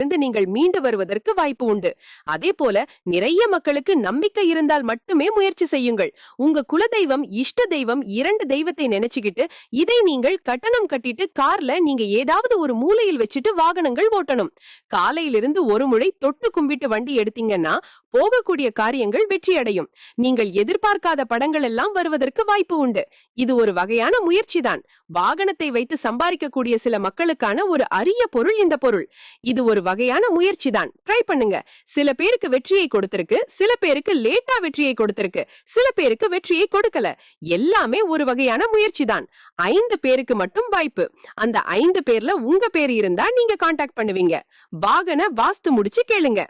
இருந்து நீங்கள் மீண்டு வருவதற்கு வாய்ப்பு உண்டு. அதே போல நிறைய மக்களுக்கு நம்பிக்கை இருந்தால் மட்டுமே முயற்சி செய்யுங்கள். உங்க குலதெய்வம் இஷ்ட தெய்வம் இரண்டு தெய்வத்தை நினைச்சுக்கிட்டு இதை நீங்கள் கட்டணம் கட்டிட்டு கார்ல நீங்க ஏதாவது ஒரு மூலையில் வச்சுட்டு வாகனங்கள் ஓட்டணும். காலையிலிருந்து ஒரு முறை தொட்டு கும்பிட்டு வண்டி எடுத்தீங்கன்னா போகக்கூடிய காரியங்கள் வெற்றியடையும். நீங்கள் எதிர்பார்க்காத படங்கள் எல்லாம் வருவதற்கு வாய்ப்பு உண்டு. இது ஒரு வகையான முயற்சிதான். வாகனத்தை வைத்து சம்பாதிக்கக்கூடிய சில மக்களுக்கான ஒரு அரிய பொருள் இந்த பொருள். இது ஒரு வகையான முயற்சிதான். ட்ரை பண்ணுங்க. சில பேருக்கு வெற்றியை கொடுத்திருக்கு சில பேருக்கு லேட்டா வெற்றியை கொடுத்திருக்கு சில பேருக்கு வெற்றியை கொடுக்கல. எல்லாமே ஒரு வகையான முயற்சிதான். ஐந்து பேருக்கு மட்டும் வாய்ப்பு. அந்த ஐந்து பேர்ல உங்க பேர் இருந்தா நீங்க காண்டாக்ட் பண்ணுவீங்க. வாகன வாஸ்து முடிச்சு கேளுங்க.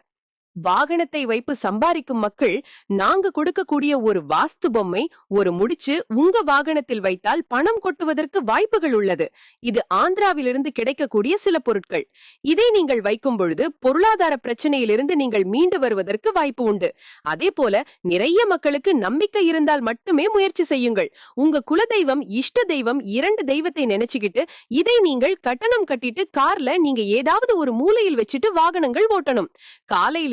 வாகனத்தை வைப்பு சம்பாதிக்கும் மக்கள் நாங்க கொடுக்கக்கூடிய ஒரு வாஸ்து பொம்மை ஒரு முடிச்சு உங்க வாகனத்தில் வைத்தால் பணம் கொட்டுவதற்கு வாய்ப்புகள் உள்ளது. இது ஆந்திராவிலிருந்து கிடைக்கக்கூடிய சில பொருட்கள். இதை நீங்கள் வைக்கும் பொழுது பொருளாதார பிரச்சனையிலிருந்து நீங்கள் மீண்டு வருவதற்கு வாய்ப்பு உண்டு. அதே போல நிறைய மக்களுக்கு நம்பிக்கை இருந்தால் மட்டுமே முயற்சி செய்யுங்கள். உங்க குலதெய்வம் இஷ்ட தெய்வம் இரண்டு தெய்வத்தை நினைச்சுக்கிட்டு இதை நீங்கள் கட்டணம் கட்டிட்டு கார்ல நீங்க ஏதாவது ஒரு மூலையில் வச்சுட்டு வாகனங்கள் ஓட்டணும்.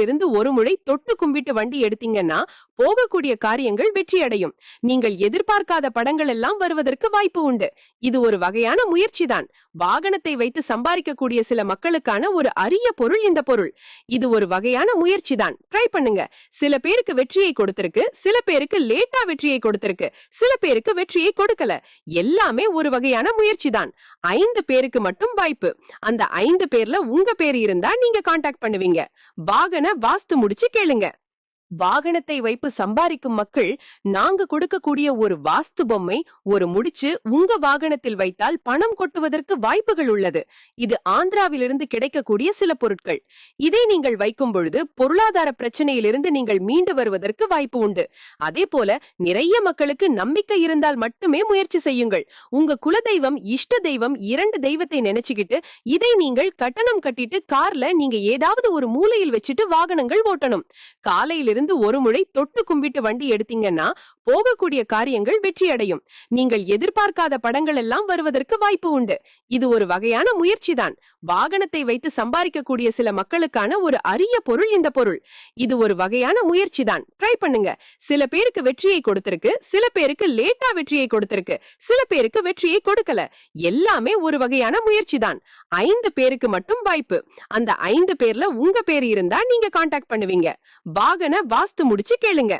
இருந்து ஒரு முறை தொட்டு கும்பிட்டு வண்டி எடுத்தீங்கன்னா போகக்கூடிய காரியங்கள் வெற்றியடையும். நீங்கள் எதிர்பார்க்காத படங்கள் எல்லாம் வருவதற்கு வாய்ப்பு உண்டு. இது ஒரு வகையான முயற்சிதான். வாகனத்தை வைத்து சம்பாதிக்கக்கூடிய சில மக்களுக்கான ஒரு அரிய பொருள் இந்த பொருள். இது ஒரு வகையான முயற்சிதான். ட்ரை பண்ணுங்க. சில பேருக்கு வெற்றியை கொடுத்திருக்கு சில பேருக்கு லேட்டா வெற்றியை கொடுத்திருக்கு சில பேருக்கு வெற்றியை கொடுக்கல. எல்லாமே ஒரு வகையான முயற்சிதான். ஐந்து பேருக்கு மட்டும் வாய்ப்பு. அந்த ஐந்து பேர்ல உங்க பேர் இருந்தா நீங்க காண்டாக்ட் பண்ணுவீங்க. வாகன வாஸ்து முடிச்சு கேளுங்க. வாகனத்தை வைப்பு சம்பாதிக்கும் மக்கள் நாங்க கொடுக்கக்கூடிய ஒரு வாஸ்து பொம்மை ஒரு முடிச்சு உங்க வாகனத்தில் வைத்தால் பணம் கொட்டுவதற்கு வாய்ப்புகள் உள்ளது. இது ஆந்திராவிலிருந்து கிடைக்கக்கூடிய சில பொருட்கள். இதை நீங்கள் வைக்கும் பொழுது பொருளாதார பிரச்சனையிலிருந்து நீங்கள் மீண்டு வருவதற்கு வாய்ப்பு உண்டு. அதே போல நிறைய மக்களுக்கு நம்பிக்கை இருந்தால் மட்டுமே முயற்சி செய்யுங்கள். உங்க குலதெய்வம் இஷ்ட தெய்வம் இரண்டு தெய்வத்தை நினைச்சுக்கிட்டு இதை நீங்கள் கட்டணம் கட்டிட்டு கார்ல நீங்க ஏதாவது ஒரு மூலையில் வச்சுட்டு வாகனங்கள் ஓட்டணும். காலையிலிருந்து இருந்து ஒரு முறை தொட்டு கும்பிட்டு வண்டி எடுத்தீங்கன்னா போகக்கூடிய காரியங்கள் வெற்றி அடையும் நீங்கள் எதிர்பார்க்காத படங்கள் எல்லாம் வருவதற்கு வாய்ப்பு உண்டு. இது ஒரு வகையான முயற்சிதான். வாகனத்தை வைத்து சம்பாதிக்கக்கூடிய சில மக்களுக்கான ஒரு அரிய பொருள் இந்த பொருள். இது ஒரு வகையான முயற்சி தான் ட்ரை பண்ணுங்க. சில பேருக்கு வெற்றியை கொடுத்திருக்கு சில பேருக்கு லேட்டா வெற்றியை கொடுத்திருக்கு சில பேருக்கு வெற்றியை கொடுக்கல. எல்லாமே ஒரு வகையான முயற்சி தான் ஐந்து பேருக்கு மட்டும் வாய்ப்பு. அந்த ஐந்து பேர்ல உங்க பேர் இருந்தா நீங்க கான்டாக்ட் பண்ணுவீங்க. வாகன வாஸ்து முடிச்சு கேளுங்க.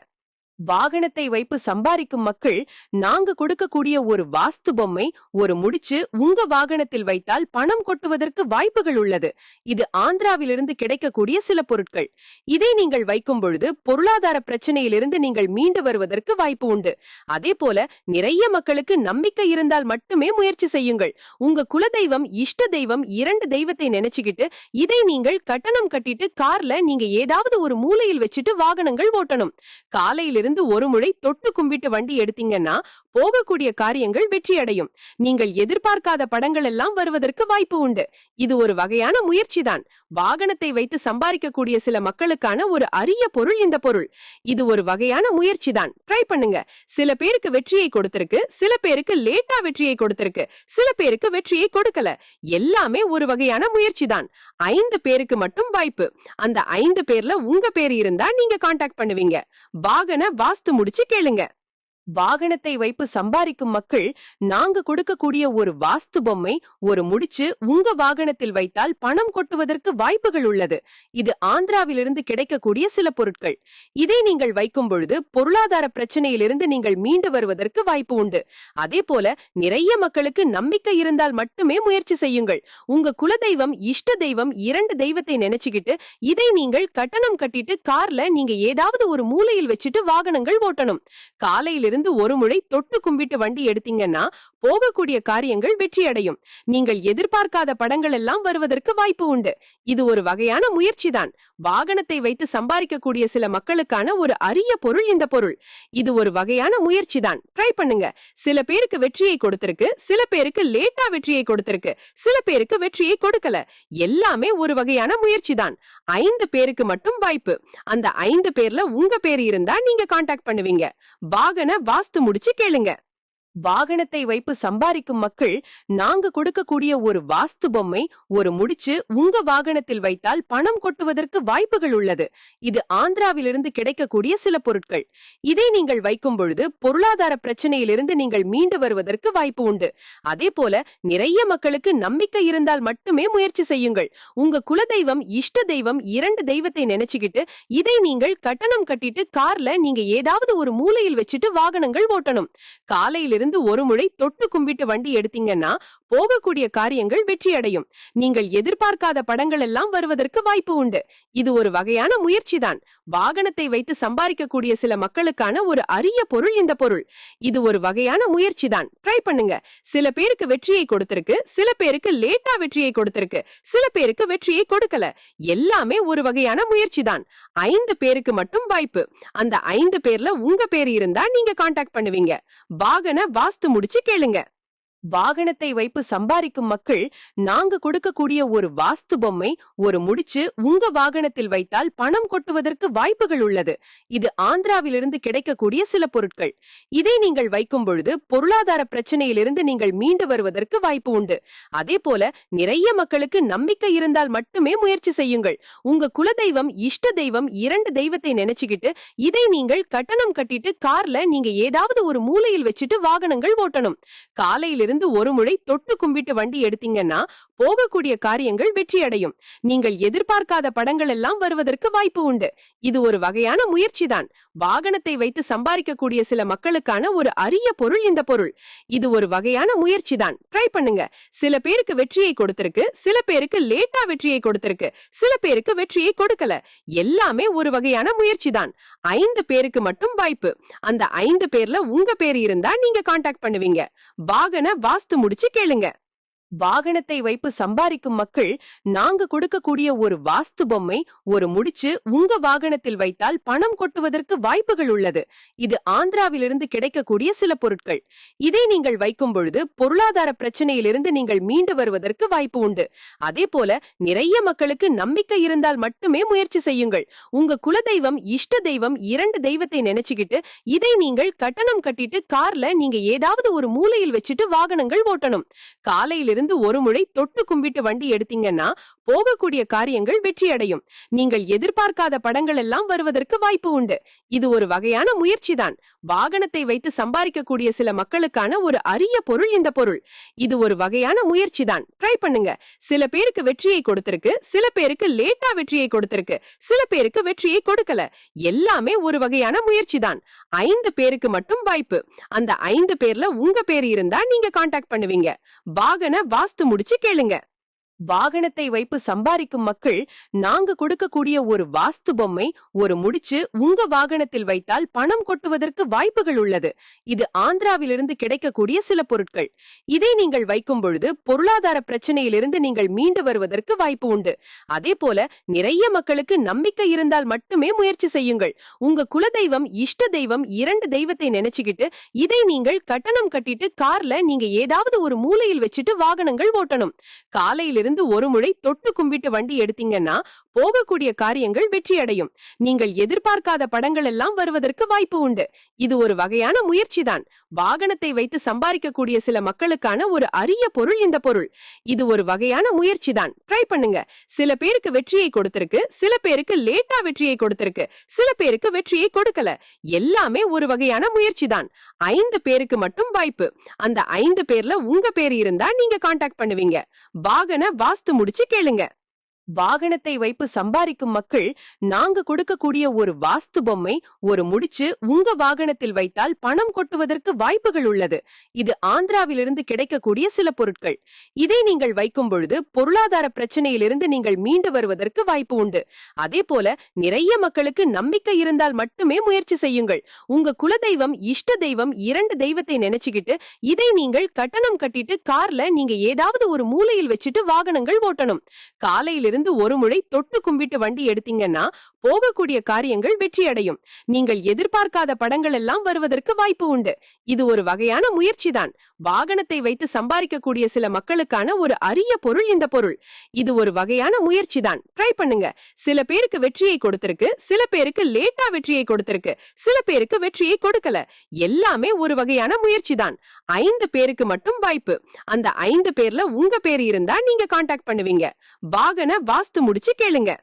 வாகனத்தை வைப்பு சம்பாதிக்கும் மக்கள் நாங்க கொடுக்கக்கூடிய ஒரு வாஸ்து பொம்மை ஒரு முடிச்சு உங்க வாகனத்தில் வைத்தால் பணம் கொட்டுவதற்கு வாய்ப்புகள் உள்ளது. இது ஆந்திராவிலிருந்து கிடைக்கக்கூடிய சில பொருட்கள். இதை நீங்கள் வைக்கும் பொழுது பொருளாதார பிரச்சனையிலிருந்து நீங்கள் மீண்டு வருவதற்கு வாய்ப்பு உண்டு. அதே போல நிறைய மக்களுக்கு நம்பிக்கை இருந்தால் மட்டுமே முயற்சி செய்யுங்கள். உங்க குலதெய்வம் இஷ்ட தெய்வம் இரண்டு தெய்வத்தை நினைச்சுக்கிட்டு இதை நீங்கள் கட்டணம் கட்டிட்டு கார்ல நீங்க ஏதாவது ஒரு மூலையில் வச்சுட்டு வாகனங்கள் ஓட்டணும். காலையிலிருந்து ஒரு முறை தொட்டு கும்பிட்டு வண்டி எடுத்தீங்கன்னா போகக்கூடிய காரியங்கள் வெற்றியடையும். நீங்கள் எதிர்பார்க்காத படங்கள் எல்லாம் வருவதற்கு வாய்ப்பு உண்டு. இது ஒரு வகையான முயற்சிதான். வாகனத்தை வைத்து சம்பாதிக்கக்கூடிய சில மக்களுக்கான ஒரு அரிய பொருள் இந்த பொருள். இது ஒரு வகையான முயற்சிதான். ட்ரை பண்ணுங்க. சில பேருக்கு வெற்றியை கொடுத்திருக்கு சில பேருக்கு லேட்டா வெற்றியை கொடுத்திருக்கு சில பேருக்கு வெற்றியை கொடுக்கல. எல்லாமே ஒரு வகையான முயற்சிதான். ஐந்து பேருக்கு மட்டும் வாய்ப்பு. அந்த ஐந்து பேர்ல உங்க பேர் இருந்தா நீங்க காண்டாக்ட் பண்ணுவீங்க. வாகன வாஸ்து முடிச்சு கேளுங்க. வாகனத்தை வைப்பு சம்பாதிக்கும் மக்கள் நாங்க கொடுக்கக்கூடிய ஒரு வாஸ்து பொம்மை ஒரு முடிச்சு உங்க வாகனத்தில் வைத்தால் பணம் கொட்டுவதற்கு வாய்ப்புகள் உள்ளது. இது ஆந்திராவிலிருந்து கிடைக்கக்கூடிய சில பொருட்கள். இதை நீங்கள் வைக்கும் பொழுது பொருளாதார பிரச்சனையிலிருந்து நீங்கள் மீண்டு வருவதற்கு வாய்ப்பு உண்டு. அதே போல நிறைய மக்களுக்கு நம்பிக்கை இருந்தால் மட்டுமே முயற்சி செய்யுங்கள். உங்க குலதெய்வம் இஷ்ட தெய்வம் இரண்டு தெய்வத்தை நினைச்சுக்கிட்டு இதை நீங்கள் கட்டணம் கட்டிட்டு கார்ல நீங்க ஏதாவது ஒரு மூலையில் வச்சுட்டு வாகனங்கள் ஓட்டணும். காலையிலிருந்து ஒரு முறை தொட்டு கும்பிட்டு வண்டி எடுத்தீங்கன்னா போகக்கூடிய காரியங்கள் வெற்றி அடையும் நீங்கள் எதிர்பார்க்காத படங்கள் எல்லாம் வருவதற்கு வாய்ப்பு உண்டு. இது ஒரு வகையான முயற்சிதான். வாகனத்தை வைத்து சம்பாதிக்கக்கூடிய சில மக்களுக்கான ஒரு அரிய பொருள் இந்த பொருள். இது ஒரு வகையான முயற்சி தான். ட்ரை பண்ணுங்க. சில பேருக்கு வெற்றியை கொடுத்திருக்கு. சில பேருக்கு லேட்டா வெற்றியை கொடுத்திருக்கு. சில பேருக்கு வெற்றியை கொடுக்கல. எல்லாமே ஒரு வகையான முயற்சி தான். ஐந்து பேருக்கு மட்டும் வாய்ப்பு. அந்த ஐந்து பேர்ல உங்க பேர் இருந்தா நீங்க காண்டாக்ட் பண்ணுவீங்க. வாகன வாஸ்து முடிச்சு கேளுங்க. வாகனத்தை வைப்பு சம்பாதிக்கும் மக்கள் நாங்க கொடுக்கக்கூடிய ஒரு வாஸ்து பொம்மை ஒரு முடிச்சு உங்க வாகனத்தில் வைத்தால் பணம் கொட்டுவதற்கு வாய்ப்புகள் உள்ளது. இது ஆந்திராவிலிருந்து கிடைக்கக்கூடிய சில பொருட்கள். இதை நீங்கள் வைக்கும் பொழுது பொருளாதார பிரச்சனையிலிருந்து நீங்கள் மீண்டு வருவதற்கு வாய்ப்பு உண்டு. அதே போல நிறைய மக்களுக்கு நம்பிக்கை இருந்தால் மட்டுமே முயற்சி செய்யுங்கள். உங்க குலதெய்வம் இஷ்ட தெய்வம் இரண்டு தெய்வத்தை நினைச்சுக்கிட்டு இதை நீங்கள் கட்டணம் கட்டிட்டு கார்ல நீங்க ஏதாவது ஒரு மூலையில் வச்சுட்டு வாகனங்கள் ஓட்டணும். காலையிலிருந்து ஒரு முறை தொட்டு கும்பிட்டு வண்டி எடுத்தீங்கன்னா போகக்கூடிய காரியங்கள் வெற்றியடையும். நீங்கள் எதிர்பார்க்காத படங்கள் எல்லாம் வருவதற்கு வாய்ப்பு உண்டு. இது ஒரு வகையான முயற்சிதான். வாகனத்தை வைத்து சம்பாதிக்கக்கூடிய சில மக்களுக்கான ஒரு அரிய பொருள் இந்த பொருள். இது ஒரு வகையான முயற்சிதான். ட்ரை பண்ணுங்க. சில பேருக்கு வெற்றியை கொடுத்திருக்கு சில பேருக்கு லேட்டா வெற்றியை கொடுத்திருக்கு சில பேருக்கு வெற்றியை கொடுக்கல. எல்லாமே ஒரு வகையான முயற்சிதான். ஐந்து பேருக்கு மட்டும் வாய்ப்பு. அந்த ஐந்து பேர்ல உங்க பேர் இருந்தா நீங்க காண்டாக்ட் பண்ணுவீங்க. வாகன வாஸ்து முடிச்சு கேளுங்க. வாகனத்தை வைப்பு சம்பாதிக்கும் மக்கள் நாங்க கொடுக்கக்கூடிய ஒரு வாஸ்து பொம்மை ஒரு முடிச்சு உங்க வாகனத்தில் வைத்தால் பணம் கொட்டுவதற்கு வாய்ப்புகள் உள்ளது. இது ஆந்திராவிலிருந்து கிடைக்கக்கூடிய சில பொருட்கள். இதை நீங்கள் வைக்கும் பொழுது பொருளாதார பிரச்சனையிலிருந்து நீங்கள் மீண்டு வருவதற்கு வாய்ப்பு உண்டு. அதே போல நிறைய மக்களுக்கு நம்பிக்கை இருந்தால் மட்டுமே முயற்சி செய்யுங்கள். உங்க குலதெய்வம் இஷ்ட தெய்வம் இரண்டு தெய்வத்தை நினைச்சுக்கிட்டு இதை நீங்கள் கட்டணம் கட்டிட்டு கார்ல நீங்க ஏதாவது ஒரு மூலையில் வச்சுட்டு வாகனங்கள் ஓட்டணும். காலையிலிருந்து ஒரு முறை தொட்டு கும்பிட்டு வண்டி எடுத்தீங்கன்னா போகக்கூடிய காரியங்கள் வெற்றியடையும். நீங்கள் எதிர்பார்க்காத படங்கள் எல்லாம் வருவதற்கு வாய்ப்பு உண்டு. இது ஒரு வகையான முயற்சிதான். வாகனத்தை வைத்து சம்பாதிக்கக்கூடிய சில மக்களுக்கான ஒரு அரிய பொருள் இந்த பொருள். இது ஒரு வகையான முயற்சிதான். ட்ரை பண்ணுங்க. சில பேருக்கு வெற்றியை கொடுத்திருக்கு சில பேருக்கு லேட்டா வெற்றியை கொடுத்திருக்கு சில பேருக்கு வெற்றியை கொடுக்கல. எல்லாமே ஒரு வகையான முயற்சிதான். ஐந்து பேருக்கு மட்டும் வாய்ப்பு. அந்த ஐந்து பேர்ல உங்க பேர் இருந்தா நீங்க காண்டாக்ட் பண்ணுவீங்க. வாகன வாஸ்து முடிச்சு கேளுங்க. வாகனத்தை வைப்பு சம்பாதிக்கும் மக்கள் நாங்க கொடுக்கக்கூடிய ஒரு வாஸ்து பொம்மை ஒரு முடிச்சு உங்க வாகனத்தில் வைத்தால் பணம் கொட்டுவதற்கு வாய்ப்புகள் உள்ளது. இது ஆந்திராவிலிருந்து கிடைக்கக்கூடிய சில பொருட்கள். இதை நீங்கள் வைக்கும் பொழுது பொருளாதார பிரச்சனையிலிருந்து நீங்கள் மீண்டு வருவதற்கு வாய்ப்பு உண்டு. அதே போல நிறைய மக்களுக்கு நம்பிக்கை இருந்தால் மட்டுமே முயற்சி செய்யுங்கள். உங்க குலதெய்வம் இஷ்ட தெய்வம் இரண்டு தெய்வத்தை நினைச்சுக்கிட்டு இதை நீங்கள் கட்டணம் கட்டிட்டு கார்ல நீங்க ஏதாவது ஒரு மூலையில் வச்சுட்டு வாகனங்கள் ஓட்டணும். காலையில் இருந்து ஒரு முறை தொட்டு கும்பிட்டு வண்டி எடுத்தீங்கன்னா போகக்கூடிய காரியங்கள் வெற்றியடையும். நீங்கள் எதிர்பார்க்காத படங்கள் எல்லாம் வருவதற்கு வாய்ப்பு உண்டு. இது ஒரு வகையான முயற்சிதான். வாகனத்தை வைத்து சம்பாதிக்கக்கூடிய சில மக்களுக்கான ஒரு அரிய பொருள் இந்த பொருள். இது ஒரு வகையான முயற்சிதான். ட்ரை பண்ணுங்க. சில பேருக்கு வெற்றியை கொடுத்திருக்கு சில பேருக்கு லேட்டா வெற்றியை கொடுத்திருக்கு சில பேருக்கு வெற்றியை கொடுக்கல. எல்லாமே ஒரு வகையான முயற்சிதான். ஐந்து பேருக்கு மட்டும் வாய்ப்பு. அந்த ஐந்து பேர்ல உங்க பேர் இருந்தா நீங்க காண்டாக்ட் பண்ணுவீங்க. வாகன வாஸ்து முடிச்சு கேளுங்க. வாகனத்தை வைப்பு சம்பாதிக்கும் மக்கள் நாங்க கொடுக்கக்கூடிய ஒரு வாஸ்து பொம்மை ஒரு முடிச்சு உங்க வாகனத்தில் வைத்தால் பணம் கொட்டுவதற்கு வாய்ப்புகள் உள்ளது. இது ஆந்திராவிலிருந்து கிடைக்கக்கூடிய சில பொருட்கள். இதை நீங்கள் வைக்கும் பொழுது பொருளாதார பிரச்சனையிலிருந்து நீங்கள் மீண்டு வருவதற்கு வாய்ப்பு உண்டு. அதே போல நிறைய மக்களுக்கு நம்பிக்கை இருந்தால் மட்டுமே முயற்சி செய்யுங்கள். உங்க குலதெய்வம் இஷ்ட தெய்வம் இரண்டு தெய்வத்தை நினைச்சுக்கிட்டு இதை நீங்கள் கட்டணம் கட்டிட்டு கார்ல நீங்க ஏதாவது ஒரு மூலையில் வச்சுட்டு வாகனங்கள் ஓட்டணும். காலையிலிருந்து இருந்து ஒரு முறை தொட்டு கும்பிட்டு வண்டி எடுத்தீங்கன்னா போகக்கூடிய காரியங்கள் வெற்றியடையும். நீங்கள் எதிர்பார்க்காத படங்கள் எல்லாம் வருவதற்கு வாய்ப்பு உண்டு. இது ஒரு வகையான முயற்சிதான். வாகனத்தை வைத்து சம்பாதிக்கக்கூடிய சில மக்களுக்கான ஒரு அரிய பொருள் இந்த பொருள். இது ஒரு வகையான முயற்சிதான். ட்ரை பண்ணுங்க. சில பேருக்கு வெற்றியை கொடுத்திருக்கு சில பேருக்கு லேட்டா வெற்றியை கொடுத்திருக்கு சில பேருக்கு வெற்றியை கொடுக்கல. எல்லாமே ஒரு வகையான முயற்சிதான். ஐந்து பேருக்கு மட்டும் வாய்ப்பு. அந்த ஐந்து பேர்ல உங்க பேர் இருந்தா நீங்க காண்டாக்ட் பண்ணுவீங்க. வாகன வாஸ்து முடிச்சு கேளுங்க. வாகனத்தை வைப்பு சம்பாதிக்கும் மக்கள் நாங்க கொடுக்கக்கூடிய ஒரு வாஸ்து பொம்மை ஒரு முடிச்சு உங்க வாகனத்தில் வைத்தால் பணம் கொட்டுவதற்கு வாய்ப்புகள் உள்ளது. இது ஆந்திராவிலிருந்து கிடைக்கக்கூடிய சில பொருட்கள். இதை நீங்கள் வைக்கும் பொழுது பொருளாதார பிரச்சனையிலிருந்து நீங்கள் மீண்டு வருவதற்கு வாய்ப்பு உண்டு. அதே போல நிறைய மக்களுக்கு நம்பிக்கை இருந்தால் மட்டுமே முயற்சி செய்யுங்கள். உங்க குலதெய்வம் இஷ்ட தெய்வம் இரண்டு தெய்வத்தை நினைச்சுக்கிட்டு இதை நீங்கள் கட்டணம் கட்டிட்டு கார்ல நீங்க ஏதாவது ஒரு மூலையில் வச்சுட்டு வாகனங்கள் ஓட்டணும். காலையிலிருந்து ஒரு முறை தொட்டு கும்பிட்டு வண்டி எடுத்தீங்கன்னா போகக்கூடிய காரியங்கள் வெற்றியடையும். நீங்கள் எதிர்பார்க்காத படங்கள் எல்லாம் வருவதற்கு வாய்ப்பு உண்டு. இது ஒரு வகையான முயற்சி தான் வாகனத்தை வைத்து சம்பாதிக்கக்கூடிய சில மக்களுக்கான ஒரு அரிய பொருள் இந்த பொருள். இது ஒரு வகையான முயற்சி தான் ட்ரை பண்ணுங்க. சில பேருக்கு வெற்றியை கொடுத்திருக்கு சில பேருக்கு லேட்டா வெற்றியை கொடுத்திருக்கு சில பேருக்கு வெற்றியை கொடுக்கல. எல்லாமே ஒரு வகையான முயற்சி தான் ஐந்து பேருக்கு மட்டும் வாய்ப்பு. அந்த ஐந்து பேர்ல உங்க பேர் இருந்தா நீங்க காண்டாக்ட் பண்ணுவீங்க. வாகன வாஸ்து முடிச்சு கேளுங்க.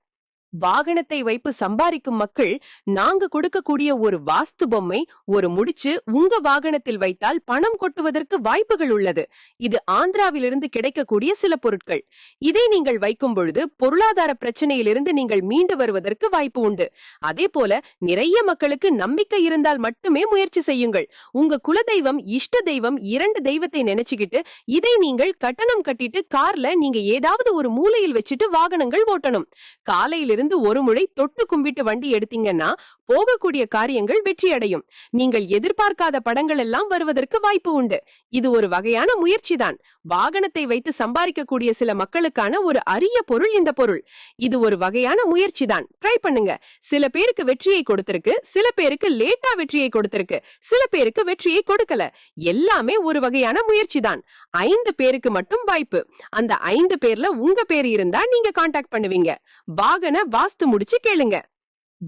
வாகனத்தை வைப்பு சம்பாதிக்கும் மக்கள் நாங்க கொடுக்கக்கூடிய ஒரு வாஸ்து பொம்மை ஒரு முடிச்சு உங்க வாகனத்தில் வைத்தால் பணம் கொட்டுவதற்கு வாய்ப்புகள் உள்ளது. இது ஆந்திராவிலிருந்து கிடைக்கக்கூடிய சில பொருட்கள். இதை நீங்கள் வைக்கும் பொழுது பொருளாதார பிரச்சனையிலிருந்து நீங்கள் மீண்டு வருவதற்கு வாய்ப்பு உண்டு. அதே போல நிறைய மக்களுக்கு நம்பிக்கை இருந்தால் மட்டுமே முயற்சி செய்யுங்கள். உங்க குலதெய்வம் இஷ்ட தெய்வம் இரண்டு தெய்வத்தை நினைச்சுக்கிட்டு இதை நீங்கள் கட்டணம் கட்டிட்டு கார்ல நீங்க ஏதாவது ஒரு மூலையில் வச்சுட்டு வாகனங்கள் ஓட்டணும். காலையிலிருந்து ஒரு முறை தொட்டு கும்பிட்டு வண்டி எடுத்தீங்கன்னா போகக்கூடிய காரியங்கள் வெற்றியடையும். நீங்கள் எதிர்பார்க்காத படங்கள் எல்லாம் வருவதற்கு வாய்ப்பு உண்டு. இது ஒரு வகையான முயற்சிதான். வாகனத்தை வைத்து சம்பாதிக்கக்கூடிய சில மக்களுக்கான ஒரு அரிய பொருள் இந்த பொருள். இது ஒரு வகையான முயற்சிதான். ட்ரை பண்ணுங்க. சில பேருக்கு வெற்றியை கொடுத்திருக்கு சில பேருக்கு லேட்டா வெற்றியை கொடுத்திருக்கு சில பேருக்கு வெற்றியை கொடுக்கல. எல்லாமே ஒரு வகையான முயற்சிதான். ஐந்து பேருக்கு மட்டும் வாய்ப்பு. அந்த ஐந்து பேர்ல உங்க பேர் இருந்தா நீங்க காண்டாக்ட் பண்ணுவீங்க. வாகன வாஸ்து முடிச்சு கேளுங்க.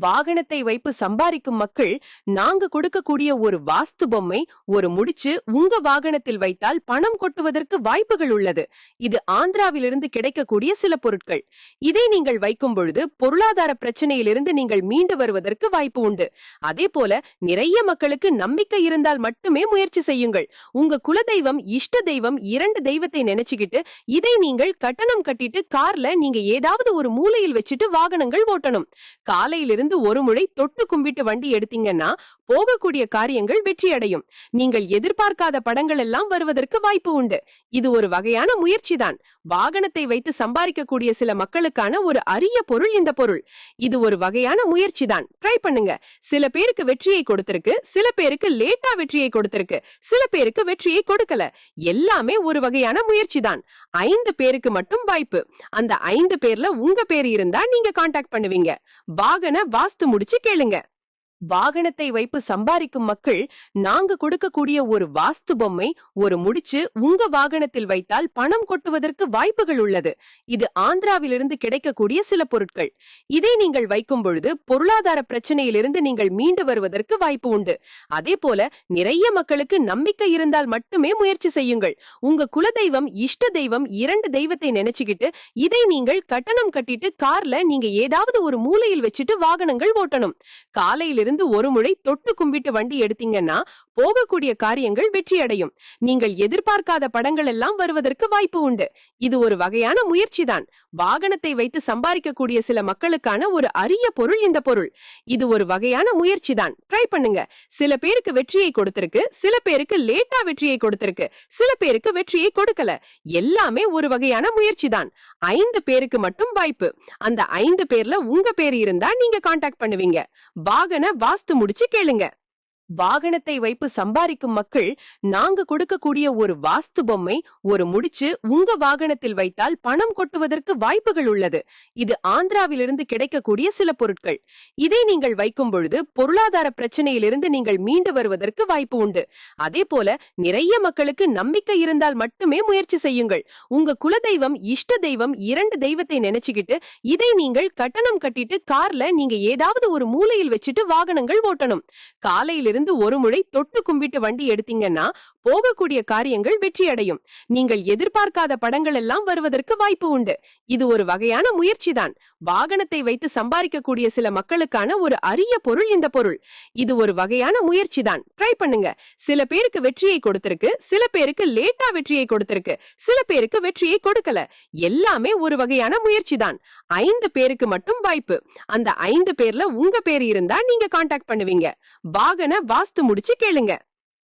வாகனத்தை வைப்பு சம்பாதிக்கும் மக்கள் நாங்க கொடுக்கக்கூடிய ஒரு வாஸ்து பொம்மை ஒரு முடிச்சு உங்க வாகனத்தில் வைத்தால் பணம் கொட்டுவதற்கு வாய்ப்புகள் உள்ளது. இது ஆந்திராவிலிருந்து கிடைக்கக்கூடிய சில பொருட்கள். இதை நீங்கள் வைக்கும் பொழுது பொருளாதார பிரச்சனையிலிருந்து நீங்கள் மீண்டு வருவதற்கு வாய்ப்பு உண்டு. அதே போல நிறைய மக்களுக்கு நம்பிக்கை இருந்தால் மட்டுமே முயற்சி செய்யுங்கள். உங்க குலதெய்வம் இஷ்ட தெய்வம் இரண்டு தெய்வத்தை நினைச்சுக்கிட்டு இதை நீங்கள் கட்டணம் கட்டிட்டு கார்ல நீங்க ஏதாவது ஒரு மூலையில் வச்சுட்டு வாகனங்கள் ஓட்டணும். காலையிலிருந்து ஒரு முறை தொட்டு கும்பிட்டு வண்டி எடுத்தீங்கன்னா போகக்கூடிய காரியங்கள் வெற்றியடையும். நீங்கள் எதிர்பார்க்காத படங்கள் எல்லாம் வருவதற்கு வாய்ப்பு உண்டு. இது ஒரு வகையான முயற்சிதான். வாகனத்தை வைத்து சம்பாதிக்கக்கூடிய சில மக்களுக்கான ஒரு அரிய பொருள் இந்த பொருள். இது ஒரு வகையான முயற்சிதான். ட்ரை பண்ணுங்க. சில பேருக்கு வெற்றியை கொடுத்திருக்கு சில பேருக்கு லேட்டா வெற்றியை கொடுத்திருக்கு சில பேருக்கு வெற்றியை கொடுக்கல. எல்லாமே ஒரு வகையான முயற்சிதான். ஐந்து பேருக்கு மட்டும் வாய்ப்பு. அந்த ஐந்து பேர்ல உங்க பேர் இருந்தா நீங்க காண்டாக்ட் பண்ணுவீங்க. வாகன வாஸ்து முடிச்சு கேளுங்க. வாகனத்தை வைப்பு சம்பாதிக்கும் மக்கள் நாங்க கொடுக்கக்கூடிய ஒரு வாஸ்து பொம்மை ஒரு முடிச்சு உங்க வாகனத்தில் வைத்தால் பணம் கொட்டுவதற்கு வாய்ப்புகள் உள்ளது. இது ஆந்திராவிலிருந்து கிடைக்கக்கூடிய சில பொருட்கள். இதை நீங்கள் வைக்கும் பொழுது பொருளாதார பிரச்சனையிலிருந்து நீங்கள் மீண்டு வருவதற்கு வாய்ப்பு உண்டு. அதே போல நிறைய மக்களுக்கு நம்பிக்கை இருந்தால் மட்டுமே முயற்சி செய்யுங்கள். உங்க குலதெய்வம் இஷ்ட தெய்வம் இரண்டு தெய்வத்தை நினைச்சுக்கிட்டு இதை நீங்கள் கட்டணம் கட்டிட்டு கார்ல நீங்க ஏதாவது ஒரு மூலையில் வச்சுட்டு வாகனங்கள் ஓட்டணும். காலையிலிருந்து இருந்து ஒரு முறை தொட்டு கும்பிட்டு வண்டி எடுத்தீங்கன்னா போகக்கூடிய காரியங்கள் வெற்றியடையும். நீங்கள் எதிர்பார்க்காத படங்கள் எல்லாம் வருவதற்கு வாய்ப்பு உண்டு. இது ஒரு வகையான முயற்சிதான். வாகனத்தை வைத்து சம்பாதிக்கக்கூடிய சில மக்களுக்கான ஒரு அரிய பொருள் இந்த பொருள். இது ஒரு வகையான முயற்சிதான். ட்ரை பண்ணுங்க. சில பேருக்கு வெற்றியை கொடுத்திருக்கு சில பேருக்கு லேட்டா வெற்றியை கொடுத்திருக்கு சில பேருக்கு வெற்றியை கொடுக்கல. எல்லாமே ஒரு வகையான முயற்சிதான். ஐந்து பேருக்கு மட்டும் வாய்ப்பு. அந்த ஐந்து பேர்ல உங்க பேர் இருந்தா நீங்க காண்டாக்ட் பண்ணுவீங்க. வாகன வாஸ்து முடிச்சு கேளுங்க. வாகனத்தை வைப்பு சம்பாதிக்கும் மக்கள் நாங்க கொடுக்கக்கூடிய ஒரு வாஸ்து பொம்மை ஒரு முடிச்சு உங்க வாகனத்தில் வைத்தால் பணம் கொட்டுவதற்கு வாய்ப்புகள் உள்ளது. இது ஆந்திராவிலிருந்து கிடைக்கக்கூடிய சில பொருட்கள். இதை நீங்கள் வைக்கும் பொழுது பொருளாதார பிரச்சனையிலிருந்து நீங்கள் மீண்டு வருவதற்கு வாய்ப்பு உண்டு. அதே போல நிறைய மக்களுக்கு நம்பிக்கை இருந்தால் மட்டுமே முயற்சி செய்யுங்கள். உங்க குலதெய்வம் இஷ்ட தெய்வம் இரண்டு தெய்வத்தை நினைச்சுக்கிட்டு இதை நீங்கள் கட்டணம் கட்டிட்டு கார்ல நீங்க ஏதாவது ஒரு மூலையில் வச்சுட்டு வாகனங்கள் ஓட்டணும். காலையிலிருந்து இருந்து ஒரு முறை தொட்டு கும்பிட்டு வண்டி எடுத்தீங்கன்னா போகக்கூடிய காரியங்கள் வெற்றியடையும். நீங்கள் எதிர்பார்க்காத படங்கள் எல்லாம் வருவதற்கு வாய்ப்பு உண்டு. இது ஒரு வகையான முயற்சிதான். வாகனத்தை வைத்து சம்பாதிக்கக்கூடிய சில மக்களுக்கான ஒரு அரிய பொருள் இந்த பொருள். இது ஒரு வகையான முயற்சிதான். ட்ரை பண்ணுங்க. சில பேருக்கு வெற்றியை கொடுத்திருக்கு சில பேருக்கு லேட்டா வெற்றியை கொடுத்திருக்கு சில பேருக்கு வெற்றியை கொடுக்கல. எல்லாமே ஒரு வகையான முயற்சிதான். ஐந்து பேருக்கு மட்டும் வாய்ப்பு. அந்த ஐந்து பேர்ல உங்க பேர் இருந்தா நீங்க காண்டாக்ட் பண்ணுவீங்க. வாகன வாஸ்து முடிச்சு கேளுங்க.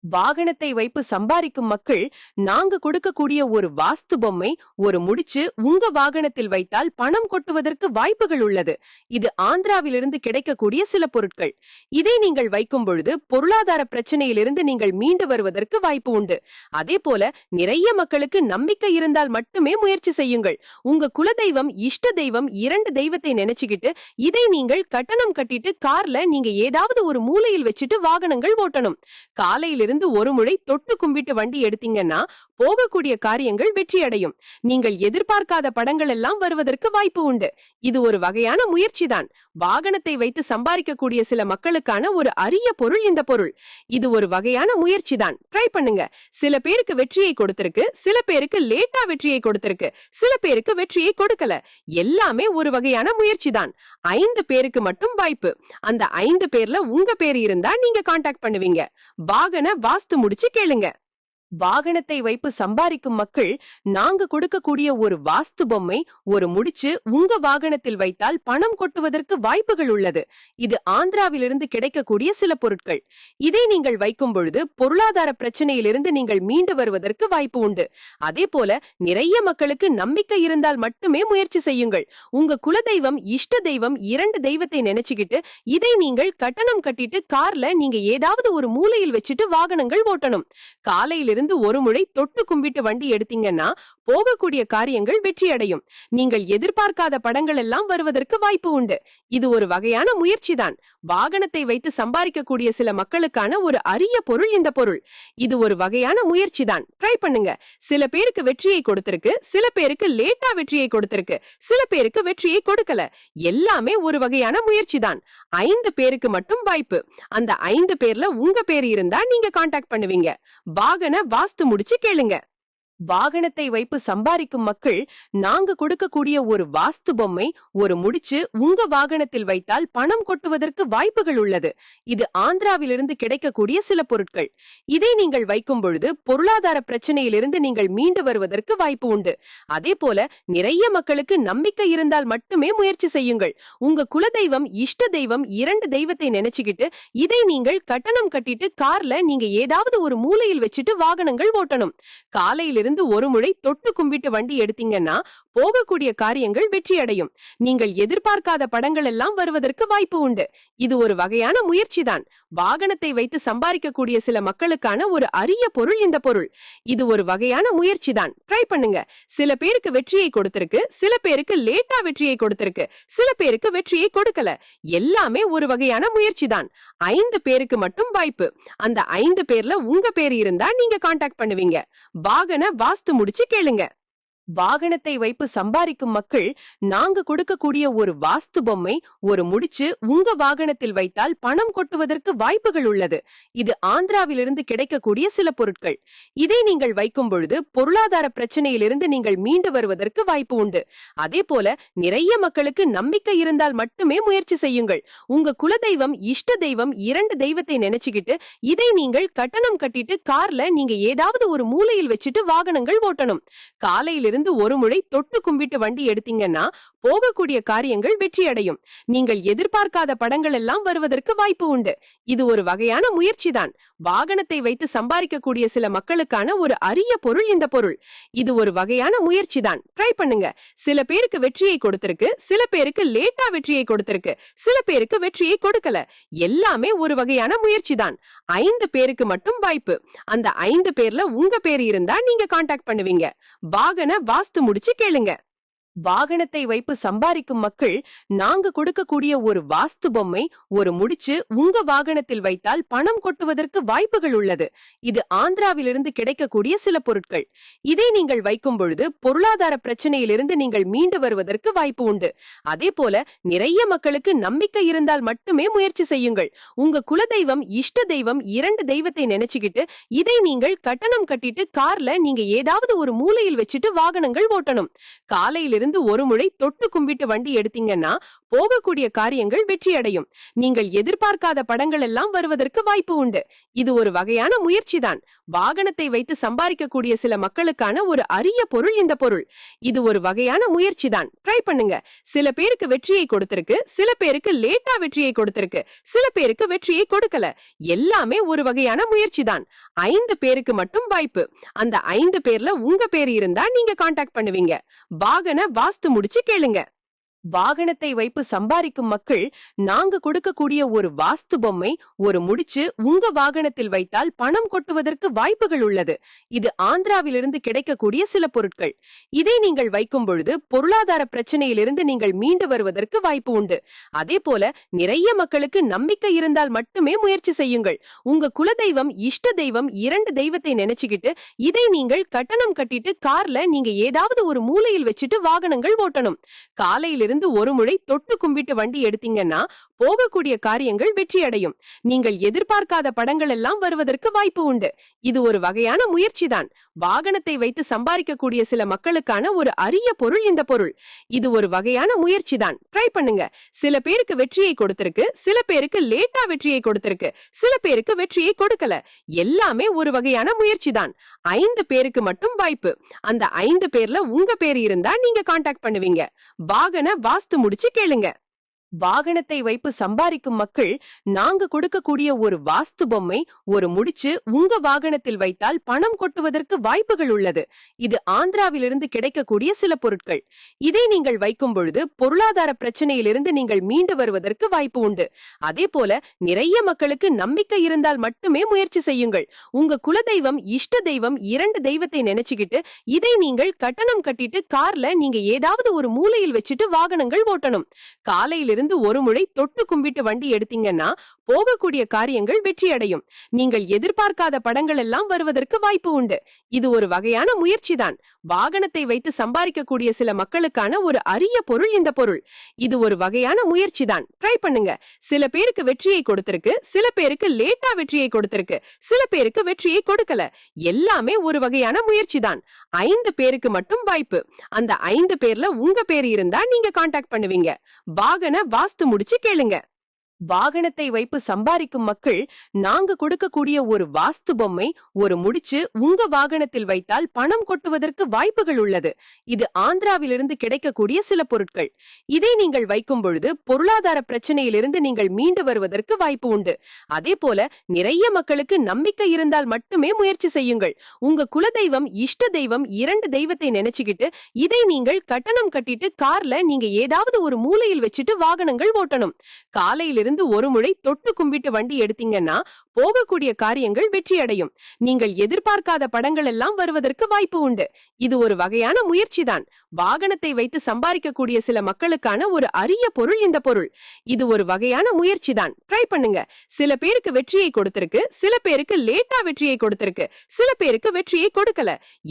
வாகனத்தை வைப்பு சம்பாதிக்கும் மக்கள் நாங்க கொடுக்கக்கூடிய ஒரு வாஸ்து பொம்மை ஒரு முடிச்சு உங்க வாகனத்தில் வைத்தால் பணம் கொட்டுவதற்கு வாய்ப்புகள் உள்ளது. இது ஆந்திராவிலிருந்து கிடைக்கக்கூடிய சில பொருட்கள். இதை நீங்கள் வைக்கும் பொழுது பொருளாதார பிரச்சனையிலிருந்து நீங்கள் மீண்டு வருவதற்கு வாய்ப்பு உண்டு. அதே போல நிறைய மக்களுக்கு நம்பிக்கை இருந்தால் மட்டுமே முயற்சி செய்யுங்கள். உங்க குலதெய்வம் இஷ்ட தெய்வம் இரண்டு தெய்வத்தை நினைச்சுக்கிட்டு இதை நீங்கள் கட்டணம் கட்டிட்டு கார்ல நீங்க ஏதாவது ஒரு மூலையில் வச்சுட்டு வாகனங்கள் ஓட்டணும். காலையிலிருந்து ஒரு முறை தொட்டு கும்பிட்டு வண்டி எடுத்தீங்கன்னா போகக்கூடிய காரியங்கள் வெற்றியடையும். நீங்கள் எதிர்பார்க்காத படங்கள் எல்லாம் வருவதற்கு வாய்ப்பு உண்டு. இது ஒரு வகையான முயற்சிதான். வாகனத்தை வைத்து சம்பாதிக்கக்கூடிய சில மக்களுக்கான ஒரு அரிய பொருள் இந்த பொருள். இது ஒரு வகையான முயற்சிதான். ட்ரை பண்ணுங்க. சில பேருக்கு வெற்றியை கொடுத்திருக்கு சில பேருக்கு லேட்டா வெற்றியை கொடுத்திருக்கு சில பேருக்கு வெற்றியை கொடுக்கல. எல்லாமே ஒரு வகையான முயற்சிதான். ஐந்து பேருக்கு மட்டும் வாய்ப்பு. அந்த ஐந்து பேர்ல உங்க பேர் இருந்தா நீங்க காண்டாக்ட் பண்ணுவீங்க. வாகன வாஸ்து முடிச்சு கேளுங்க. வாகனத்தை வைப்பு சம்பாதிக்கும் மக்கள் நாங்க கொடுக்கக்கூடிய ஒரு வாஸ்து பொம்மை ஒரு முடிச்சு உங்க வாகனத்தில் வைத்தால் பணம் கொட்டுவதற்கு வாய்ப்புகள் உள்ளது. இது ஆந்திராவிலிருந்து கிடைக்கக்கூடிய சில பொருட்கள். இதை நீங்கள் வைக்கும் பொழுது பொருளாதார பிரச்சனையிலிருந்து நீங்கள் மீண்டு வருவதற்கு வாய்ப்பு உண்டு. அதே போல நிறைய மக்களுக்கு நம்பிக்கை இருந்தால் மட்டுமே முயற்சி செய்யுங்கள். உங்க குலதெய்வம் இஷ்ட தெய்வம் இரண்டு தெய்வத்தை நினைச்சுக்கிட்டு இதை நீங்கள் கட்டணம் கட்டிட்டு கார்ல நீங்க ஏதாவது ஒரு மூலையில் வச்சுட்டு வாகனங்கள் ஓட்டணும். காலையிலிருந்து ஒரு முறை தொட்டு கும்பிட்டு வண்டி எடுத்தீங்கன்னா போகக்கூடிய காரியங்கள் வெற்றியடையும். நீங்கள் எதிர்பார்க்காத படங்கள் எல்லாம் வருவதற்கு வாய்ப்பு உண்டு. இது ஒரு வகையான முயற்சிதான். வாகனத்தை வைத்து சம்பாதிக்கக்கூடிய சில மக்களுக்கான ஒரு அரிய பொருள் இந்த பொருள். இது ஒரு வகையான முயற்சிதான். ட்ரை பண்ணுங்க. சில பேருக்கு வெற்றியை கொடுத்திருக்கு சில பேருக்கு லேட்டா வெற்றியை கொடுத்திருக்கு சில பேருக்கு வெற்றியை கொடுக்கல. எல்லாமே ஒரு வகையான முயற்சிதான். ஐந்து பேருக்கு மட்டும் வாய்ப்பு. அந்த ஐந்து பேர்ல உங்க பேர் இருந்தா நீங்க காண்டாக்ட் பண்ணுவீங்க. வாகன வாஸ்து முடிச்சு கேளுங்க. வாகனத்தை வைப்பு சம்பாதிக்கும் மக்கள் நாங்க கொடுக்கக்கூடிய ஒரு வாஸ்து பொம்மை ஒரு முடிச்சு உங்க வாகனத்தில் வைத்தால் பணம் கொட்டுவதற்கு வாய்ப்புகள் உள்ளது. இது ஆந்திராவிலிருந்து கிடைக்கக்கூடிய சில பொருட்கள். இதை நீங்கள் வைக்கும் பொழுது பொருளாதார பிரச்சனையிலிருந்து நீங்கள் மீண்டு வருவதற்கு வாய்ப்பு உண்டு. அதே போல நிறைய மக்களுக்கு நம்பிக்கை இருந்தால் மட்டுமே முயற்சி செய்யுங்கள். உங்க குலதெய்வம் இஷ்ட தெய்வம் இரண்டு தெய்வத்தை நினைச்சுக்கிட்டு இதை நீங்கள் கட்டணம் கட்டிட்டு கார்ல நீங்க ஏதாவது ஒரு மூலையில் வச்சுட்டு வாகனங்கள் ஓட்டணும். காலையிலிருந்து ஒரு முறை தொட்டு கும்பிட்டு வண்டி எடுத்தீங்கன்னா போகக்கூடிய காரியங்கள் வெற்றியடையும். நீங்கள் எதிர்பார்க்காத படங்கள் எல்லாம் வருவதற்கு வாய்ப்பு உண்டு. இது ஒரு வகையான முயற்சிதான். வாகனத்தை வைத்து சம்பாதிக்கக்கூடிய சில மக்களுக்கான ஒரு அரிய பொருள் இந்த பொருள். இது ஒரு வகையான முயற்சிதான். ட்ரை பண்ணுங்க. சில பேருக்கு வெற்றியை கொடுத்திருக்கு சில பேருக்கு லேட்டா வெற்றியை கொடுத்திருக்கு சில பேருக்கு வெற்றியை கொடுக்கல. எல்லாமே ஒரு வகையான முயற்சிதான். ஐந்து பேருக்கு மட்டும் வாய்ப்பு. அந்த ஐந்து பேர்ல உங்க பேர் இருந்தா நீங்க காண்டாக்ட் பண்ணுவீங்க. வாகன வாஸ்து முடிச்சு கேளுங்க. வாகனத்தை வைப்பு சம்பாதிக்கும் மக்கள் நாங்க கொடுக்கக்கூடிய ஒரு வாஸ்து பொம்மை ஒரு முடிச்சு உங்க வாகனத்தில் வைத்தால் பணம் கொட்டுவதற்கு வாய்ப்புகள் உள்ளது. இது ஆந்திராவிலிருந்து கிடைக்கக்கூடிய சில பொருட்கள். இதை நீங்கள் வைக்கும் பொழுது பொருளாதார பிரச்சனையிலிருந்து நீங்கள் மீண்டு வருவதற்கு வாய்ப்பு உண்டு. அதே போல நிறைய மக்களுக்கு நம்பிக்கை இருந்தால் மட்டுமே முயற்சி செய்யுங்கள். உங்க குலதெய்வம் இஷ்ட தெய்வம் இரண்டு தெய்வத்தை நினைச்சுக்கிட்டு இதை நீங்கள் கட்டணம் கட்டிட்டு கார்ல நீங்க ஏதாவது ஒரு மூலையில் வச்சுட்டு வாகனங்கள் ஓட்டணும். காலையிலிருந்து ஒரு முறை தொட்டு கும்பிட்டு வண்டி எடுத்தீங்கன்னா போகக்கூடிய காரியங்கள் வெற்றியடையும். நீங்கள் எதிர்பார்க்காத படங்கள் எல்லாம் வருவதற்கு வாய்ப்பு உண்டு. இது ஒரு வகையான முயற்சிதான். வாகனத்தை வைத்து சம்பாதிக்கக்கூடிய சில மக்களுக்கான ஒரு அரிய பொருள் இந்த பொருள். இது ஒரு வகையான முயற்சிதான். ட்ரை பண்ணுங்க. சில பேருக்கு வெற்றியை கொடுத்திருக்கு சில பேருக்கு லேட்டா வெற்றியை கொடுத்திருக்கு சில பேருக்கு வெற்றியை கொடுக்கல. எல்லாமே ஒரு வகையான முயற்சிதான். ஐந்து பேருக்கு மட்டும் வாய்ப்பு. அந்த ஐந்து பேர்ல உங்க பேர் இருந்தா நீங்க காண்டாக்ட் பண்ணுவீங்க. வாகன வாஸ்து முடிச்சு கேளுங்க. வாகனத்தை வைப்பு சம்பாதிக்கும் மக்கள் நாங்க கொடுக்கக்கூடிய ஒரு வாஸ்து பொம்மை ஒரு முடிச்சு உங்க வாகனத்தில் வைத்தால் பணம் கொட்டுவதற்கு வாய்ப்புகள் உள்ளது. இது ஆந்திராவிலிருந்து கிடைக்கக்கூடிய சில பொருட்கள். இதை நீங்கள் வைக்கும் பொழுது பொருளாதார பிரச்சனையிலிருந்து நீங்கள் மீண்டு வருவதற்கு வாய்ப்பு உண்டு. அதே போல நிறைய மக்களுக்கு நம்பிக்கை இருந்தால் மட்டுமே முயற்சி செய்யுங்கள். உங்க குலதெய்வம் இஷ்ட தெய்வம் இரண்டு தெய்வத்தை நினைச்சுக்கிட்டு இதை நீங்கள் கட்டணம் கட்டிட்டு கார்ல நீங்க ஏதாவது ஒரு மூலையில் வச்சுட்டு வாகனங்கள் ஓட்டணும். காலையிலிருந்து இருந்து ஒரு முறை தொட்டு கும்பிட்டு வண்டி எடுத்தீங்கன்னா போகக்கூடிய காரியங்கள் வெற்றியடையும். நீங்கள் எதிர்பார்க்காத படங்கள் எல்லாம் வருவதற்கு வாய்ப்பு உண்டு. இது ஒரு வகையான முயற்சிதான். வாகனத்தை வைத்து சம்பாதிக்கக்கூடிய சில மக்களுக்கான ஒரு அரிய பொருள் இந்த பொருள். இது ஒரு வகையான முயற்சிதான். ட்ரை பண்ணுங்க. சில பேருக்கு வெற்றியை கொடுத்திருக்கு சில பேருக்கு லேட்டா வெற்றியை கொடுத்திருக்கு சில பேருக்கு வெற்றியை கொடுக்கல. எல்லாமே ஒரு வகையான முயற்சிதான். ஐந்து பேருக்கு மட்டும் வாய்ப்பு. அந்த ஐந்து பேர்ல உங்க பேர் இருந்தா நீங்க காண்டாக்ட் பண்ணுவீங்க. வாகன வாஸ்து முடிச்சு கேளுங்க. வாகனத்தை வைப்பு சம்பாதிக்கும் மக்கள் நாங்க கொடுக்கக்கூடிய ஒரு வாஸ்து பொம்மை ஒரு முடிச்சு உங்க வாகனத்தில் வைத்தால் பணம் கொட்டுவதற்கு வாய்ப்புகள் உள்ளது. இது ஆந்திராவிலிருந்து கிடைக்கக்கூடிய சில பொருட்கள். இதை நீங்கள் வைக்கும் பொழுது பொருளாதார பிரச்சனையிலிருந்து நீங்கள் மீண்டு வருவதற்கு வாய்ப்பு உண்டு. அதே போல நிறைய மக்களுக்கு நம்பிக்கை இருந்தால் மட்டுமே முயற்சி செய்யுங்கள். உங்க குலதெய்வம் இஷ்ட தெய்வம் இரண்டு தெய்வத்தை நினைச்சுக்கிட்டு இதை நீங்கள் கட்டணம் கட்டிட்டு கார்ல நீங்க ஏதாவது ஒரு மூலையில் வச்சுட்டு வாகனங்கள் ஓட்டணும். காலையிலிருந்து இருந்து ஒரு முறை தொட்டு கும்பிட்டு வண்டி எடுத்தீங்கன்னா போகக்கூடிய காரியங்கள் வெற்றியடையும். நீங்கள் எதிர்பார்க்காத படங்கள் எல்லாம் வருவதற்கு வாய்ப்பு உண்டு. இது ஒரு வகையான முயற்சிதான். வாகனத்தை வைத்து சம்பாதிக்கக்கூடிய சில மக்களுக்கான ஒரு அரிய பொருள் இந்த பொருள். இது ஒரு வகையான முயற்சி தான் ட்ரை பண்ணுங்க. சில பேருக்கு வெற்றியை கொடுத்திருக்கு சில பேருக்கு லேட்டா வெற்றியை கொடுத்திருக்கு சில பேருக்கு வெற்றியை கொடுக்கல. எல்லாமே ஒரு வகையான முயற்சி தான் ஐந்து பேருக்கு மட்டும் வாய்ப்பு. அந்த ஐந்து பேர்ல உங்க பேர் இருந்தா நீங்க கான்டாக்ட் பண்ணுவீங்க. வாகன வாஸ்து முடிச்சு கேளுங்க. வாகனத்தை வைப்பு சம்பாதிக்கும் மக்கள் நாங்க கொடுக்கக்கூடிய ஒரு வாஸ்து பொம்மை ஒரு முடிச்சு உங்க வாகனத்தில் வைத்தால் பணம் கொட்டுவதற்கு வாய்ப்புகள் உள்ளது. இது ஆந்திராவிலிருந்து கிடைக்கக்கூடிய சில பொருட்கள். இதை நீங்கள் வைக்கும் பொழுது பொருளாதார பிரச்சனையிலிருந்து நீங்கள் மீண்டு வருவதற்கு வாய்ப்பு உண்டு. அதே போல நிறைய மக்களுக்கு நம்பிக்கை இருந்தால் மட்டுமே முயற்சி செய்யுங்கள். உங்க குலதெய்வம் இஷ்ட தெய்வம் இரண்டு தெய்வத்தை நினைச்சுக்கிட்டு இதை நீங்கள் கட்டணம் கட்டிட்டு கார்ல நீங்க ஏதாவது ஒரு மூலையில் வச்சுட்டு வாகனங்கள் ஓட்டணும். காலையிலிருந்து ஒரு முறை தொட்டு கும்பிட்டு வண்டி எடுத்தீங்கன்னா போகக்கூடிய காரியங்கள் வெற்றியடையும். நீங்கள் எதிர்பார்க்காத படங்கள் எல்லாம் வருவதற்கு வாய்ப்பு உண்டு. இது ஒரு வகையான முயற்சிதான். வாகனத்தை வைத்து சம்பாதிக்கக்கூடிய சில மக்களுக்கான ஒரு அரிய பொருள் இந்த பொருள். இது ஒரு வகையான முயற்சிதான். ட்ரை பண்ணுங்க. சில பேருக்கு வெற்றியை கொடுத்திருக்கு சில பேருக்கு லேட்டா வெற்றியை கொடுத்திருக்கு சில பேருக்கு வெற்றியை கொடுக்கல. எல்லாமே ஒரு வகையான முயற்சிதான். ஐந்து பேருக்கு மட்டும் வாய்ப்பு. அந்த ஐந்து பேர்ல உங்க பேர் இருந்தா நீங்க காண்டாக்ட் பண்ணுவீங்க. வாகன வாஸ்து முடிச்சு கேளுங்க. வாகனத்தை வைப்பு சம்பாதிக்கும் மக்கள் நாங்க கொடுக்கக்கூடிய ஒரு வாஸ்து பொம்மை ஒரு முடிச்சு உங்க வாகனத்தில் வைத்தால் பணம் கொட்டுவதற்கு வாய்ப்புகள் உள்ளது. இது ஆந்திராவிலிருந்து கிடைக்கக்கூடிய சில பொருட்கள். இதை நீங்கள் வைக்கும் பொழுது பொருளாதார பிரச்சனையிலிருந்து நீங்கள் மீண்டு வருவதற்கு வாய்ப்பு உண்டு. அதே போல நிறைய மக்களுக்கு நம்பிக்கை இருந்தால் மட்டுமே முயற்சி செய்யுங்கள். உங்க குலதெய்வம் இஷ்ட தெய்வம் இரண்டு தெய்வத்தை நினைச்சுக்கிட்டு இதை நீங்கள் கட்டணம் கட்டிட்டு கார்ல நீங்க ஏதாவது ஒரு மூலையில் வச்சுட்டு வாகனங்கள் ஓட்டணும். காலையிலிருந்து இருந்து ஒரு முறை தொட்டு கும்பிட்டு வண்டி எடுத்தீங்கன்னா போகக்கூடிய காரியங்கள் வெற்றியடையும். நீங்கள் எதிர்பார்க்காத படங்கள் எல்லாம் வருவதற்கு வாய்ப்பு உண்டு. இது ஒரு வகையான முயற்சிதான். வாகனத்தை வைத்து சம்பாதிக்கக்கூடிய சில மக்களுக்கான ஒரு அரிய பொருள் இந்த பொருள். இது ஒரு வகையான முயற்சி தான் ட்ரை பண்ணுங்க. சில பேருக்கு வெற்றியை கொடுத்திருக்கு சில பேருக்கு லேட்டா வெற்றியை கொடுத்திருக்கு சில பேருக்கு வெற்றியை கொடுக்கல.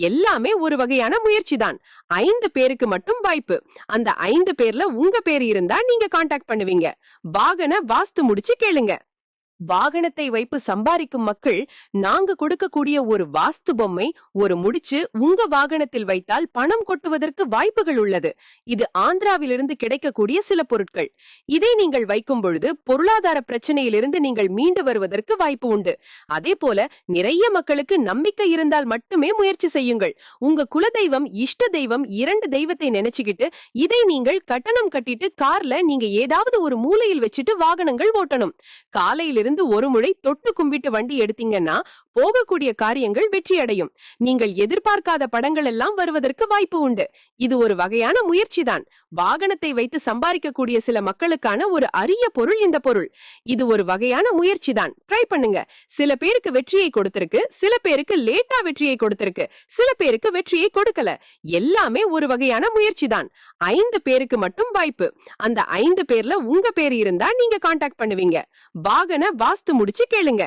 எல்லாமே ஒரு வகையான முயற்சி தான் ஐந்து பேருக்கு மட்டும் வாய்ப்பு. அந்த ஐந்து பேர்ல உங்க பேர் இருந்தா நீங்க கான்டாக்ட் பண்ணுவீங்க. வாகன வாஸ்து முடிச்சு கேளுங்க. வாகனத்தை வைப்பு சம்பாதிக்கும் மக்கள் நாங்க கொடுக்கக்கூடிய ஒரு வாஸ்து பொம்மை ஒரு முடிச்சு உங்க வாகனத்தில் வைத்தால் பணம் கொட்டுவதற்கு வாய்ப்புகள் உள்ளது. இது ஆந்திராவிலிருந்து கிடைக்கக்கூடிய சில பொருட்கள். இதை நீங்கள் வைக்கும் பொழுது பொருளாதார பிரச்சனையிலிருந்து நீங்கள் மீண்டு வருவதற்கு வாய்ப்பு உண்டு. அதே போல நிறைய மக்களுக்கு நம்பிக்கை இருந்தால் மட்டுமே முயற்சி செய்யுங்கள். உங்க குலதெய்வம் இஷ்ட தெய்வம் இரண்டு தெய்வத்தை நினைச்சுக்கிட்டு இதை நீங்கள் கட்டணம் கட்டிட்டு கார்ல நீங்க ஏதாவது ஒரு மூலையில் வச்சுட்டு வாகனங்கள் ஓட்டணும். காலையிலிருந்து ஒரு முறை தொட்டு கும்பிட்டு வண்டி எடுத்தீங்கன்னா போகக்கூடிய காரியங்கள் வெற்றியடையும். நீங்கள் எதிர்பார்க்காத படங்கள் எல்லாம் வருவதற்கு வாய்ப்பு உண்டு. இது ஒரு வகையான முயற்சிதான். வாகனத்தை வைத்து சம்பாதிக்கக்கூடிய சில மக்களுக்கான ஒரு அரிய பொருள் இந்த பொருள். இது ஒரு வகையான முயற்சி தான். ட்ரை பண்ணுங்க. சில பேருக்கு வெற்றியை கொடுத்திருக்கு சில பேருக்கு லேட்டா வெற்றியை கொடுத்திருக்கு சில பேருக்கு வெற்றியை கொடுக்கல. எல்லாமே ஒரு வகையான முயற்சி தான். ஐந்து பேருக்கு மட்டும் வாய்ப்பு. அந்த ஐந்து பேர்ல உங்க பேர் இருந்தா நீங்க காண்டாக்ட் பண்ணுவீங்க. வாகன வாஸ்து முடிச்சு கேளுங்க.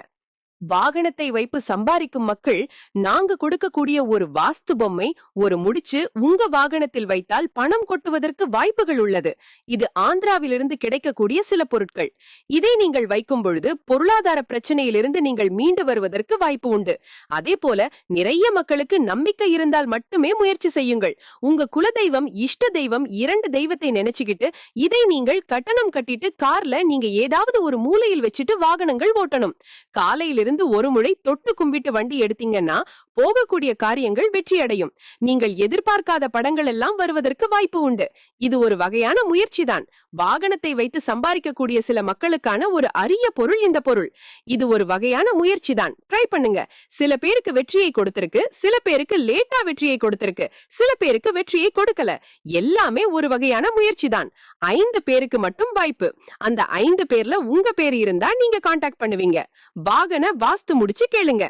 வாகனத்தை வைப்பு சம்பாதிக்கும் மக்கள் நாங்க கொடுக்கக்கூடிய ஒரு வாஸ்து பொம்மை ஒரு முடிச்சு உங்க வாகனத்தில் வைத்தால் பணம் கொட்டுவதற்கு வாய்ப்புகள் உள்ளது. இது ஆந்திராவிலிருந்து கிடைக்கக்கூடிய சில பொருட்கள். இதை நீங்கள் வைக்கும் பொழுது பொருளாதார பிரச்சனையிலிருந்து நீங்கள் மீண்டு வருவதற்கு வாய்ப்பு உண்டு. அதே போல நிறைய மக்களுக்கு நம்பிக்கை இருந்தால் மட்டுமே முயற்சி செய்யுங்கள். உங்க குலதெய்வம் இஷ்ட தெய்வம் இரண்டு தெய்வத்தை நினைச்சுக்கிட்டு இதை நீங்கள் கட்டணம் கட்டிட்டு கார்ல நீங்க ஏதாவது ஒரு மூலையில் வச்சுட்டு வாகனங்கள் ஓட்டணும். காலையிலிருந்து ஒரு முறை தொட்டு கும்பிட்டு வண்டி எடுத்தீங்கன்னா போகக்கூடிய காரியங்கள் வெற்றியடையும். நீங்கள் எதிர்பார்க்காத படங்கள் எல்லாம் வருவதற்கு வாய்ப்பு உண்டு. இது ஒரு வகையான முயற்சிதான். வாகனத்தை வைத்து சம்பாதிக்கக்கூடிய சில மக்களுக்கான ஒரு அரிய பொருள் இந்த பொருள். இது ஒரு வகையான முயற்சிதான். ட்ரை பண்ணுங்க. சில பேருக்கு வெற்றியை கொடுத்திருக்கு சில பேருக்கு லேட்டா வெற்றியை கொடுத்திருக்கு சில பேருக்கு வெற்றியை கொடுக்கல. எல்லாமே ஒரு வகையான முயற்சிதான். ஐந்து பேருக்கு மட்டும் வாய்ப்பு. அந்த ஐந்து பேர்ல உங்க பேர் இருந்தா நீங்க காண்டாக்ட் பண்ணுவீங்க. வாகன வாஸ்து முடிச்சு கேளுங்க.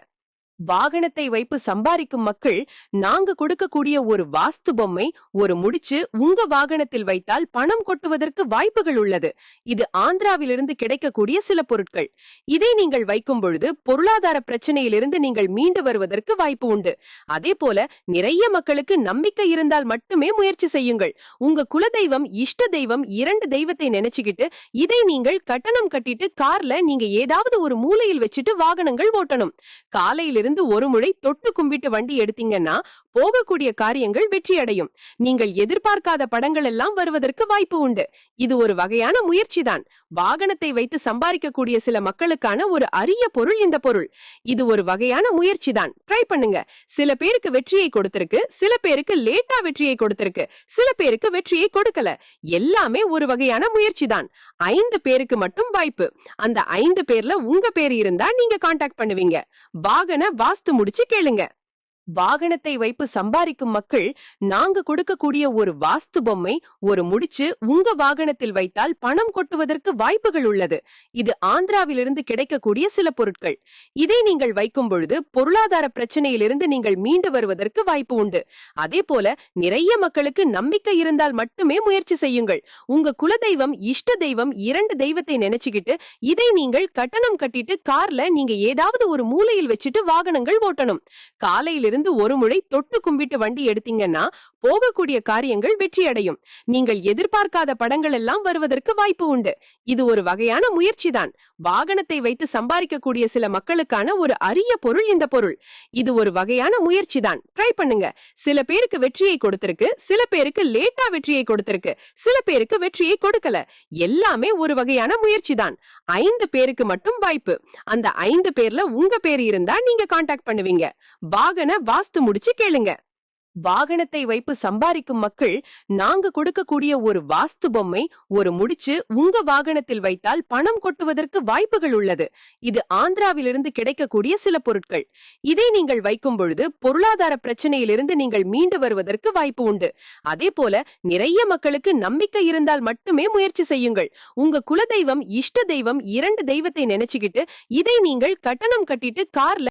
வாகனத்தை வைப்பு சம்பாதிக்கும் மக்கள் நாங்க கொடுக்கக்கூடிய ஒரு வாஸ்து பொம்மை ஒரு முடிச்சு உங்க வாகனத்தில் வைத்தால் பணம் கொட்டுவதற்கு வாய்ப்புகள் உள்ளது. இது ஆந்திராவிலிருந்து கிடைக்கக்கூடிய சில பொருட்கள். இதை நீங்கள் வைக்கும் பொழுது பொருளாதார பிரச்சனையிலிருந்து நீங்கள் மீண்டு வருவதற்கு வாய்ப்பு உண்டு. அதே போல நிறைய மக்களுக்கு நம்பிக்கை இருந்தால் மட்டுமே முயற்சி செய்யுங்கள். உங்க குலதெய்வம் இஷ்ட தெய்வம் இரண்டு தெய்வத்தை நினைச்சுக்கிட்டு இதை நீங்கள் கட்டணம் கட்டிட்டு கார்ல நீங்க ஏதாவது ஒரு மூலையில் வச்சுட்டு வாகனங்கள் ஓட்டணும். காலையிலிருந்து ஒரு முறை தொட்டு கும்பிட்டு வண்டி எடுத்தீங்கன்னா போகக்கூடிய காரியங்கள் வெற்றியடையும். நீங்கள் எதிர்பார்க்காத படங்கள் எல்லாம் வருவதற்கு வாய்ப்பு உண்டு. இது ஒரு வகையான முயற்சிதான். வாகனத்தை வைத்து சம்பாதிக்கக்கூடிய சில மக்களுக்கான ஒரு அரிய பொருள் இந்த பொருள். இது ஒரு வகையான முயற்சிதான். ட்ரை பண்ணுங்க. சில பேருக்கு வெற்றியை கொடுத்திருக்கு சில பேருக்கு லேட்டா வெற்றியை கொடுத்திருக்கு சில பேருக்கு வெற்றியை கொடுக்கல. எல்லாமே ஒரு வகையான முயற்சிதான். ஐந்து பேருக்கு மட்டும் வாய்ப்பு. அந்த ஐந்து பேர்ல உங்க பேர் இருந்தா நீங்க காண்டாக்ட் பண்ணுவீங்க. வாகன வாஸ்து முடிச்சு கேளுங்க. வாகனத்தை வைப்பு சம்பாதிக்கும் மக்கள் நாங்க கொடுக்கக்கூடிய ஒரு வாஸ்து பொம்மை ஒரு முடிச்சு உங்க வாகனத்தில் வைத்தால் பணம் கொட்டுவதற்கு வாய்ப்புகள் உள்ளது. இது ஆந்திராவிலிருந்து கிடைக்கக்கூடிய சில பொருட்கள். இதை நீங்கள் வைக்கும் பொழுது பொருளாதார பிரச்சனையிலிருந்து நீங்கள் மீண்டு வருவதற்கு வாய்ப்பு உண்டு. அதே போல நிறைய மக்களுக்கு நம்பிக்கை இருந்தால் மட்டுமே முயற்சி செய்யுங்கள். உங்க குலதெய்வம் இஷ்ட தெய்வம் இரண்டு தெய்வத்தை நினைச்சுக்கிட்டு இதை நீங்கள் கட்டணம் கட்டிட்டு கார்ல நீங்க ஏதாவது ஒரு மூலையில் வச்சுட்டு வாகனங்கள் ஓட்டணும். காலையிலிருந்து இருந்து ஒரு முறை தொட்டு கும்பிட்டு வண்டி எடுத்தீங்கன்னா போகக்கூடிய காரியங்கள் வெற்றியடையும். நீங்கள் எதிர்பார்க்காத படங்கள் எல்லாம் வருவதற்கு வாய்ப்பு உண்டு. இது ஒரு வகையான முயற்சிதான். வாகனத்தை வைத்து சம்பாதிக்கக்கூடிய சில மக்களுக்கான ஒரு அரிய பொருள் இந்த பொருள். இது ஒரு வகையான முயற்சிதான். ட்ரை பண்ணுங்க. சில பேருக்கு வெற்றியை கொடுத்திருக்கு சில பேருக்கு லேட்டா வெற்றியை கொடுத்திருக்கு சில பேருக்கு வெற்றியை கொடுக்கல. எல்லாமே ஒரு வகையான முயற்சிதான். ஐந்து பேருக்கு மட்டும் வாய்ப்பு. அந்த ஐந்து பேர்ல உங்க பேர் இருந்தா நீங்க காண்டாக்ட் பண்ணுவீங்க. வாகன வாஸ்து முடிச்சு கேளுங்க. வாகனத்தை வைப்பு சம்பாதிக்கும் மக்கள் நாங்க கொடுக்கக்கூடிய ஒரு வாஸ்து பொம்மை ஒரு முடிச்சு உங்க வாகனத்தில் வைத்தால் பணம் கொட்டுவதற்கு வாய்ப்புகள் உள்ளது. இது ஆந்திராவிலிருந்து கிடைக்கக்கூடிய சில பொருட்கள். இதை நீங்கள் வைக்கும் பொழுது பொருளாதார பிரச்சனையிலிருந்து நீங்கள் மீண்டு வருவதற்கு வாய்ப்பு உண்டு. அதே போல நிறைய மக்களுக்கு நம்பிக்கை இருந்தால் மட்டுமே முயற்சி செய்யுங்கள். உங்க குலதெய்வம் இஷ்ட தெய்வம் இரண்டு தெய்வத்தை நினைச்சுக்கிட்டு இதை நீங்கள் கட்டணம் கட்டிட்டு கார்ல